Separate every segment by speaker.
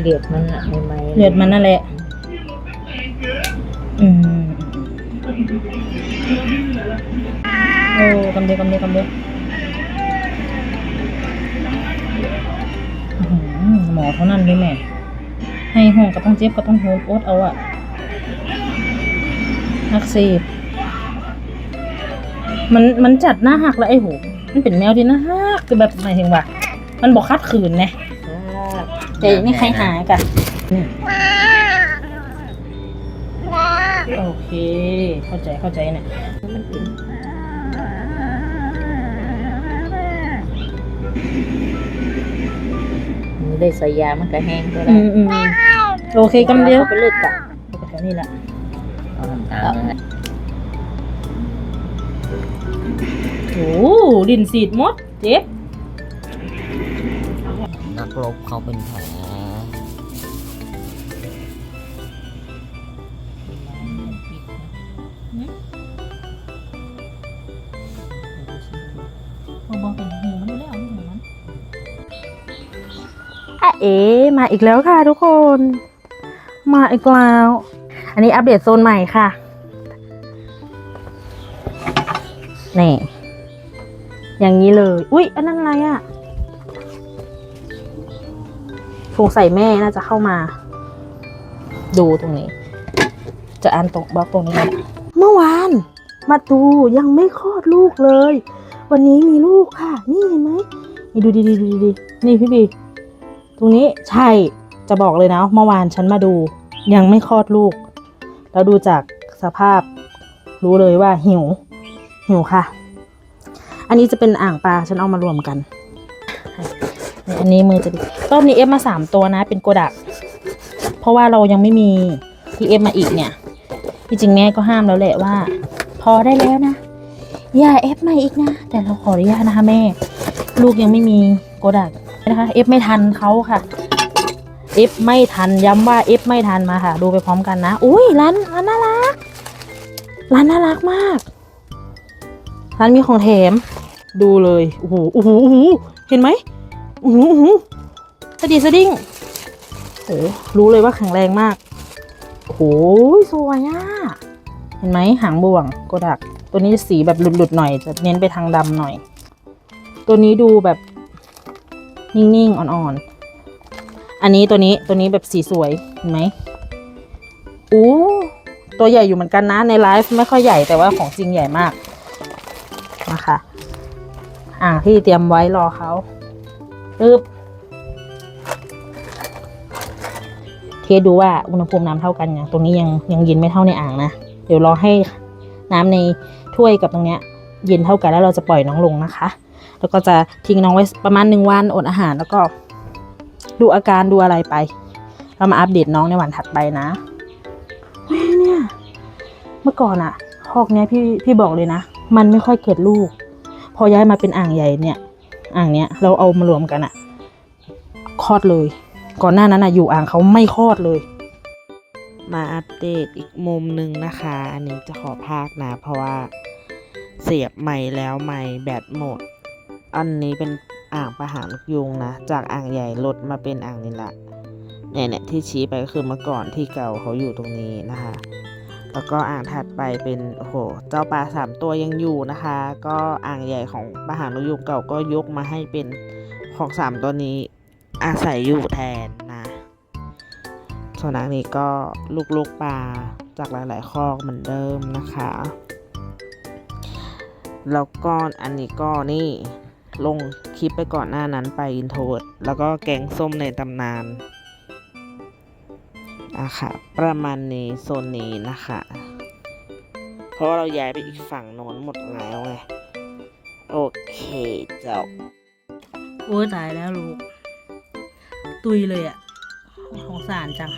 Speaker 1: เลือดมันอะใหม่ๆ
Speaker 2: เลือดมันนั่นแหละ อืมโอ้กำเดียวกำเดียวกำเดียวอื้อหือหมอเท่านั้นเลยแม่ ให้ห้องก็ต้องเจ็บก็ต้องโฮมโอดเอาอะอักเสบมันมันจัดหน้าหักแล้วไอ้โหมันเป็นแมวที่หน้าหักคือแบบหมายถึงว่า มันบอกคัดขืนไง
Speaker 1: ครับ
Speaker 2: แต่ไม่ใครหากันนี่โอเค เข้าใจเข้าใจเนี่ย
Speaker 1: มันเป็นมันได้ใส่ยามันก็แห้งก็ได้
Speaker 2: อืมอืมโอเคกำเดียว
Speaker 1: อาไปเลือกกะ
Speaker 2: แถวนี้แหละ
Speaker 1: เอาน้ำตาลนั่นแหละ
Speaker 2: โอ้ดินสีดหมดเจ็บ
Speaker 1: นักรบเขาเป็นแผล
Speaker 2: บอกเป็นหูมันแล้วหูมันอะเอ๋มาอีกแล้วค่ะทุกคน มาอีกแล้ว อันนี้อัปเดตโซนใหม่ค่ะ นี่ อย่างนี้เลย อุ๊ย อันนั้นอะไรอะ่ะ สงสัยแม่น่าจะเข้ามา ดูตรงนี้ จะอ่านตรงบล็อกตรงนี้แหละเมื่อวานมาดูยังไม่คลอดลูกเลย วันนี้มีลูกค่ะ นี่เห็นไหมนี่ดูดีดีดูดีๆนี่พี่บีตรงนี้ใช่จะบอกเลยนะเมื่อวานฉันมาดู ยังไม่คลอดลูก แล้วดูจากสภาพรู้เลยว่าหิว หิวค่ะ อันนี้จะเป็นอ่างปลาฉันเอามารวมกัน อันนี้มือจะดีรอบนี้เอฟมาสามตัวนะ เป็นโกดัก เพราะว่าเรายังไม่มีที่เอฟมาอีกเนี่ยที่จริงแม่ก็ห้ามแล้วแหละว่า พอได้แล้วนะอย่าเอฟมาอีกนะ แต่เราขออนุญาตนะคะแม่ ลูกยังไม่มีโกดักนะคะเอฟไม่ทันเขาค่ะเอฟไม่ทันย้ำว่าเอฟไม่ทันมาค่ะ ดูไปพร้อมกันนะ อุ้ยร้านร้านน่ารักร้านน่ารักมากร้านมีของแถมดูเลยโอ้โหโอ้โหเห็นไหม อ้โหโอ้โหสดีสดิ้งโอ้รู้เลยว่าแข็งแรงมากโอ้สวยอะ เห็นไหมหางบ่วงโกดัก ตัวนี้สีแบบหลุดๆหน่อย จะเน้นไปทางดำหน่อย ตัวนี้ดูแบบ นิ่งๆ อ่อนๆ อันนี้ตัวนี้ตัวนี้แบบสีสวย เห็นไหมอู้ตัวใหญ่อยู่เหมือนกันนะในไลฟ์ไม่ค่อยใหญ่แต่ว่าของจริงใหญ่มากมาค่ะ อ่างที่เตรียมไว้รอเขา ปึ๊บเทสดูว่าอุณหภูมิน้ำเท่ากันย่างตรงนี้ยังยังเย็นไม่เท่าในอ่างนะ เดี๋ยวรอให้น้ำในถ้วยกับตรงเนี้ยเย็นเท่ากันแล้วเราจะปล่อยน้องลงนะคะ แล้วก็จะทิ้งน้องไว้ประมาณหนึ่งวันอดอาหารแล้วก็ดูอาการดูอะไรไป เรามาอัปเดตน้องในวันถัดไปนะเฮ้ยเนี่ย เมื่อก่อนอะคอกเนี้ยพี่พี่บอกเลยนะ มันไม่ค่อยเกิดลูก พอย้ายมาเป็นอ่างใหญ่เนี่ย อ่างเนี้ยเราเอามารวมกันอะคลอดเลย ก่อนหน้านั้นอะอยู่อ่างเขาไม่คลอดเลย
Speaker 3: มาอัปเดตอีกมุมหนึ่งนะคะ อันนี้จะขอพากนะ เพราะว่าเสียบใหม่แล้วใหม่แบตหมด อันนี้เป็นอ่างประหารนกยุงนะ จากอ่างใหญ่ลดมาเป็นอ่างนี้ละเนี่ยเนี่ยที่ชี้ไปก็คือเมื่อก่อนที่เก่าเขาอยู่ตรงนี้นะคะ แล้วก็อ่างถัดไปเป็นโอ้โหเจ้าปลาสามตัวยังอยู่นะคะ ก็อ่างใหญ่ของประหารนกยุงเก่าก็ยกมาให้เป็นของสามตัวนี้อาศัยอยู่แทนนะส่วนอันนี้ก็ลูกๆปลาจากหลายๆคอกเหมือนเดิมนะคะ แล้วก็อันนี้ก็นี่ลงคลิปไปก่อนหน้านั้นไปอินโทรดแล้วก็แกงส้มในตำนาน อะค่ะประมาณนี้โซนนี้นะคะ เพราะว่าเราย้ายไปอีกฝั่งโน้นหมดแล้วไงโอเคจบ
Speaker 2: โอ้ตายแล้วลูก ตุยเลยอะของสารจัง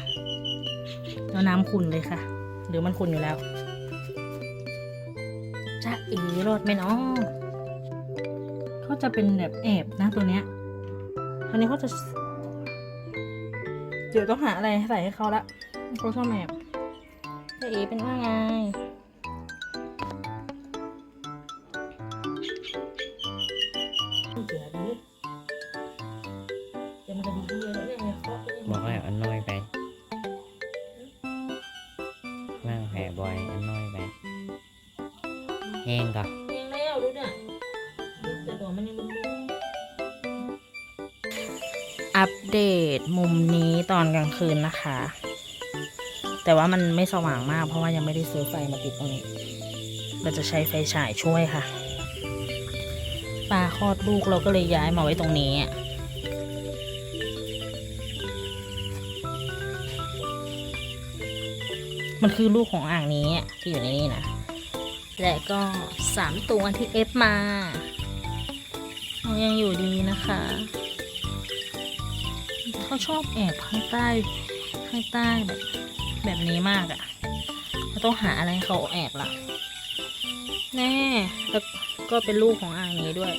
Speaker 2: แล้วน้ำขุ่นเลยค่ะ หรือมันขุ่นอยู่แล้วจะอ๋รอดไหมเนาะเขาจะเป็นแบบแอบนะตัวเนี้ย อันนี้เขาจะ เดี๋ยวต้องหาอะไรใส่ให้เขาละเขาชอบแอบจะเอ๋เป็นว่าไงเดี๋ยวดิเดี๋ยวมันจะดีๆเลยเนี่ยเนี่ยเคาะเลย
Speaker 1: บอกให้อันน้อยไปนั่งแผลบ่อยอันน้อยไปแห้งก็
Speaker 2: เอง อัปเดตมุมนี้ตอนกลางคืนนะคะ แต่ว่ามันไม่สว่างมากเพราะว่ายังไม่ได้ซื้อไฟมาติดตรงนี้ เราจะใช้ไฟฉายช่วยค่ะปลาคลอดลูกเราก็เลยย้ายมาไว้ตรงนี้มันคือลูกของอ่างนี้ที่อยู่ในนี้นะ และก็สามตัวที่เอฟมา ยังอยู่ดีนะคะ เขาชอบแอบข้างใต้ข้างใต้แบบแบบนี้มากอะ่ะเราต้องหาอะไรเขาแอบล่ะ แน่แล้วก็เป็นลูกของอ่างนี้ด้วย